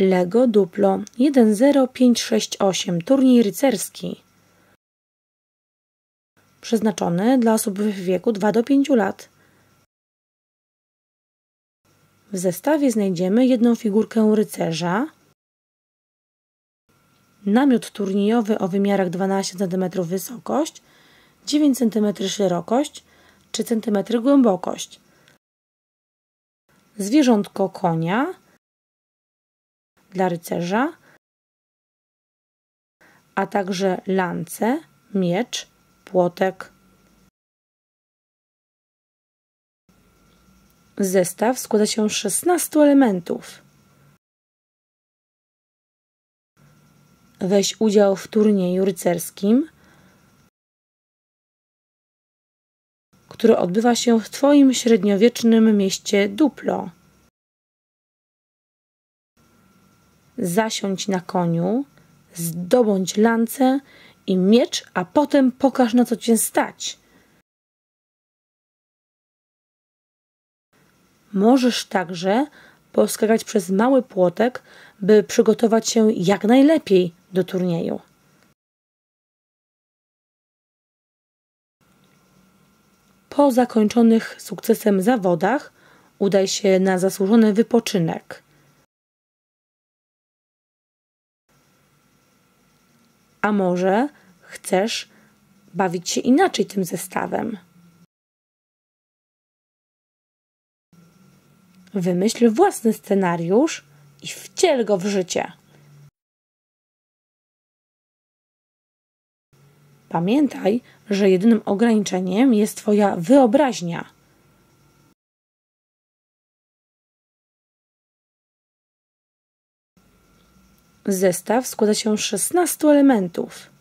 Lego Duplo 10568 turniej rycerski. Przeznaczony dla osób w wieku 2 do 5 lat. W zestawie znajdziemy jedną figurkę rycerza, namiot turniejowy o wymiarach 12 cm wysokość, 9 cm szerokość, 3 cm głębokość, zwierzątko konia dla rycerza, a także lance, miecz, płotek. Zestaw składa się z 16 elementów. Weź udział w turnieju rycerskim, który odbywa się w Twoim średniowiecznym mieście Duplo. Zasiądź na koniu, zdobądź lance i miecz, a potem pokaż na co cię stać. Możesz także poskakać przez mały płotek, by przygotować się jak najlepiej do turnieju. Po zakończonych sukcesem zawodach udaj się na zasłużony wypoczynek. A może chcesz bawić się inaczej tym zestawem? Wymyśl własny scenariusz i wciel go w życie. Pamiętaj, że jedynym ograniczeniem jest Twoja wyobraźnia. Zestaw składa się z 16 elementów.